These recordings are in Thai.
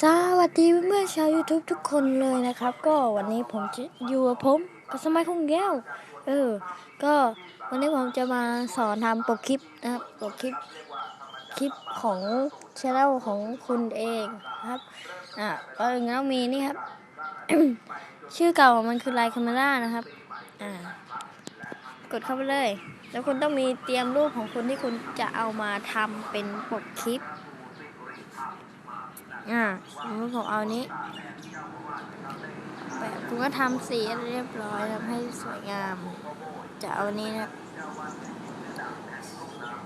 สวัสดีเพื่อนชาว YouTube ทุกคนเลยนะครับ ก็วันนี้ผมจะอยู่กับผมกับสมัยคงแก้วเออ ก็วันนี้ผมจะมาสอนทำปกคลิปนะครับปกคลิปคลิปของช anel ของคุณเองนะครับอะก็อย่างนั้นมีนี่ครับ ชื่อเก่าของมันคือไลน์คาเมล่านะครับ อ่ากดเข้าไปเลย แล้วคุณต้องมีเตรียมรูปของคุณที่คุณจะเอามาทำเป็นปกคลิป อ่าสมมติผมเอานี้แบบคุณก็ทำสีเรียบร้อยทำให้สวยงาม จะเอานี้นะ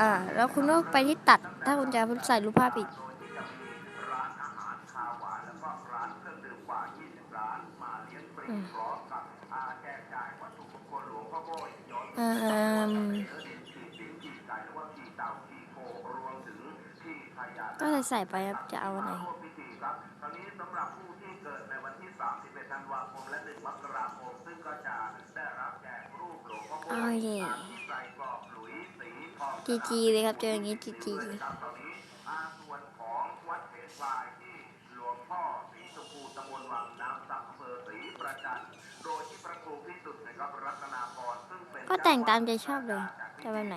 อ่า แล้วคุณก็ไปที่ตัด ถ้าคุณจะใส่รูปภาพอีกอืมเอ่อ ก็เลยใส่ไปครับจะเอาอะไรโอเคจีจีเลยครับเจออย่างนี้จีจีก็แต่งตามใจชอบเลยจะแบบไหน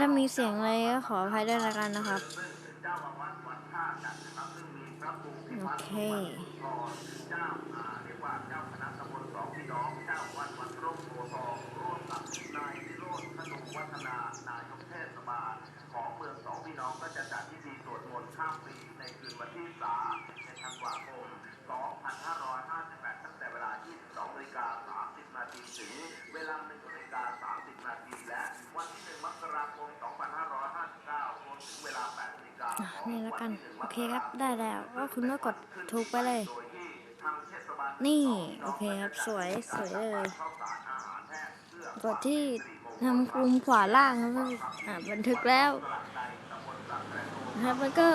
ถ้ามีเสียงอะไรก็ขออภัยด้วยละกันนะครับ โอเค นี่แล้วกัน โอเคครับ ได้แล้ว ก็คุณก็กดถูกไปเลย นี่ โอเคครับ สวย สวยเลย กดที่ทำมุมขวาล่างครับอ่าบันทึกแล้วนะครับแล้วก็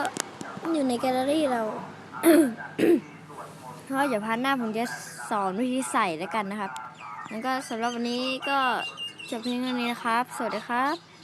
อยู่ในแกลเลอรี่เราเพราะเดี๋ยวพาร์ทหน้าผมจะสอนวิธีใส่แล้วกันนะครับ แล้วก็สำหรับวันนี้ก็จบเพียงเท่านี้นะครับ สวัสดีครับ